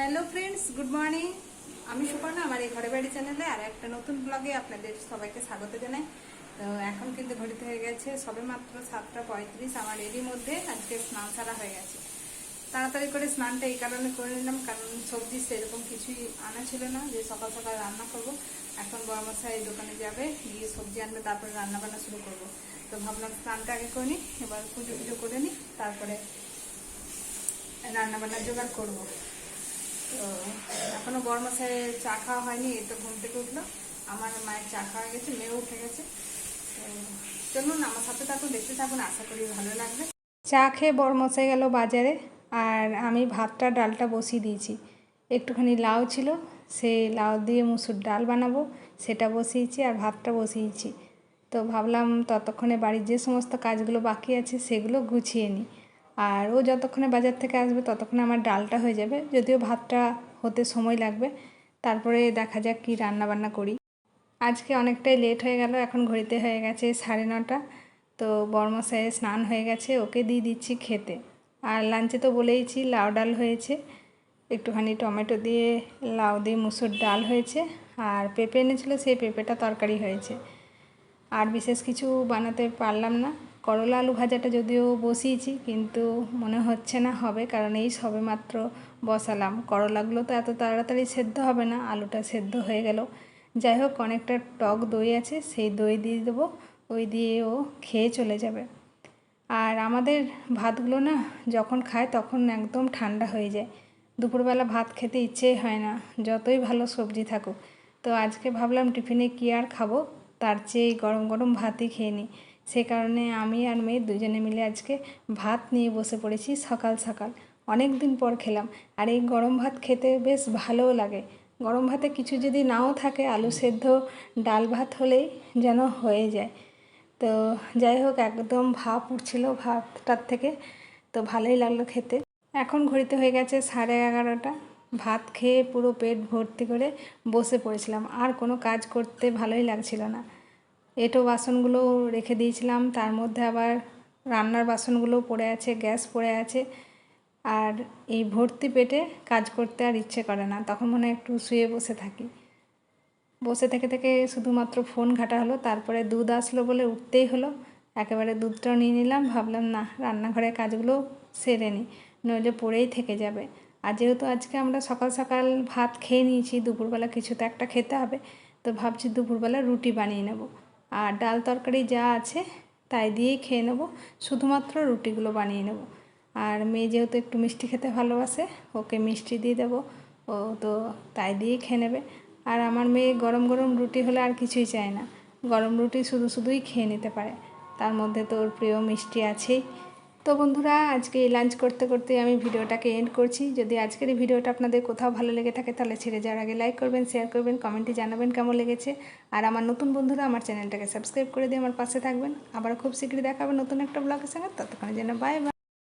Hello friends good morning আমি সুপর্ণা, আমার এই ঘরে বাড়ি চ্যানেলে আর একটা নতুন ব্লগে আপনাদের সবাইকে স্বাগত জানাই। তো এখন কিন্তু ঘড়িতে হয়ে গেছে সবে মাত্র সাতটা পঁয়ত্রিশ, আমার এরই মধ্যে আজকে স্নান সারা হয়ে গেছে। তাড়াতাড়ি করে স্নানটা এই কারণে করে নিলাম, কারণ সবজি সেরকম কিছুই আনা ছিল না, যে সকাল সকাল রান্না করব। এখন বড়মশাই দোকানে যাবে, গিয়ে সবজি আনবে, তারপরে রান্না বান্না শুরু করব। তো ভাবলাম স্নানটা আগে করে নিই, এবার পুজো পুজো করে নিই, তারপরে রান্না বান্নার জোগাড় করব। তো এখনও বড় মশাই চা খাওয়া হয়নি, এই তো ঘুম থেকে উঠল। আমার মায়ের চা খাওয়া গেছে, মেয়েও উঠে গেছে। চলুন, আমার সাথে থাকুন, দেখতে থাকুন, আশা করি ভালো লাগবে। চা খেয়ে বড় মশাই গেল বাজারে, আর আমি ভাতটা, ডালটা বসিয়ে দিয়েছি। একটুখানি লাউ ছিল সেই লাউ দিয়ে মুসুর ডাল বানাবো, সেটা বসিয়েছি আর ভাতটা বসিয়েছি। তো ভাবলাম ততক্ষণে বাড়ির যে সমস্ত কাজগুলো বাকি আছে, সেগুলো গুছিয়ে নিই। আর ও যতক্ষণে বাজার থেকে আসবে ততক্ষণে আমার ডালটা হয়ে যাবে। যদিও ভাতটা হতে সময় লাগবে। তারপরে দেখা যাক কী রান্না বান্না করি। আজকে অনেকটাই লেট হয়ে গেল, এখন ঘড়িতে হয়ে গেছে সাড়ে নটা। তো বর্মশায়ে স্নান হয়ে গেছে, ওকে দিয়ে দিচ্ছি খেতে। আর লাঞ্চে তো বলেইছি লাউ ডাল হয়েছে। একটুখানি টমেটো দিয়ে লাউ দিয়ে মুসুর ডাল হয়েছে। আর পেঁপে এনেছিল, সেই পেঁপেটা তরকারি হয়েছে। আর বিশেষ কিছু বানাতে পারলাম না। করলা আলু ভাজাটা যদিও বসিয়েছি, কিন্তু মনে হচ্ছে না হবে, কারণ এই সবে মাত্র বসালাম। করলাগুলো তো এত তাড়াতাড়ি সেদ্ধ হবে না, আলুটা সেদ্ধ হয়ে গেল। যাই হোক, অনেকটা টক দই আছে, সেই দই দিয়ে দেবো। ওই দিয়ে ও খেয়ে চলে যাবে। আর আমাদের ভাতগুলো না যখন খায় তখন একদম ঠান্ডা হয়ে যায়। দুপুরবেলা ভাত খেতে ইচ্ছেই হয় না, যতই ভালো সবজি থাকুক। তো আজকে ভাবলাম টিফিনে কী আর খাব? তার চেয়ে গরম গরম ভাতই খেয়ে নিই। সে কারণে আমি আর মেয়ে দুজনে মিলে আজকে ভাত নিয়ে বসে পড়েছি সকাল সকাল। অনেক দিন পর খেলাম। আর এই গরম ভাত খেতে বেশ ভালোও লাগে। গরম ভাতে কিছু যদি নাও থাকে, আলু সেদ্ধ, ডাল ভাত হলেই যেন হয়ে যায়। তো যাই হোক, একদম ভাপ উঠছিল ভাতটার থেকে। তো ভালোই লাগল খেতে। এখন ঘড়িতে হয়ে গেছে সাড়ে এগারোটা। ভাত খেয়ে পুরো পেট ভর্তি করে বসে পড়েছিলাম। আর কোনো কাজ করতে ভালোই লাগছিল না। এঁটো বাসনগুলো রেখে দিয়েছিলাম। তার মধ্যে আবার রান্নার বাসনগুলো পড়ে আছে, গ্যাস পড়ে আছে। আর এই ভর্তি পেটে কাজ করতে আর ইচ্ছে করে না। তখন মনে একটু শুয়ে বসে থাকি। বসে থেকে থেকে শুধুমাত্র ফোন ঘাটা হলো, তারপরে দুধ আসলো বলে উঠতেই হলো। একেবারে দুধটাও নিয়ে নিলাম, ভাবলাম না, রান্নাঘরের কাজগুলো সেরে নিই, নইলে পড়েই থেকে যাবে। আর যেহেতু আজকে আমরা সকাল সকাল ভাত খেয়ে নিয়েছি, দুপুরবেলা কিছু তো একটা খেতে হবে, তো ভাবছি দুপুরবেলা রুটি বানিয়ে নেব। আর ডাল তরকারি যা আছে তাই দিয়েই খেয়ে নেব। শুধুমাত্র রুটিগুলো বানিয়ে নেব। আর মেয়ে যেহেতু একটু মিষ্টি খেতে ভালোবাসে, ওকে মিষ্টি দিয়ে দেবো। ও তো তাই দিয়েই খেয়ে নেবে। আর আমার মেয়ে গরম গরম রুটি হলে আর কিছুই চায় না। গরম রুটি শুধু শুধুই খেয়ে নিতে পারে। তার মধ্যে তো ওর প্রিয় মিষ্টি আছেই। তো বন্ধুরা, আজকে এই লাঞ্চ করতে করতে আমি ভিডিওটাকে এন্ড করছি। যদি আজকের এই ভিডিওটা আপনাদের কোথাও ভালো লেগে থাকে, তাহলে ছেড়ে যাওয়ার আগে লাইক করবেন শেয়ার করবেন কমেন্টে জানাবেন কেমন লেগেছে। আর আমার নতুন বন্ধুরা, আমার চ্যানেলটাকে সাবস্ক্রাইব করে দিয়ে আমার পাশে থাকবেন। আবার খুব শীঘ্রই দেখাবেন নতুন একটা ব্লগের সঙ্গে। ততক্ষণে যেন বাই বাই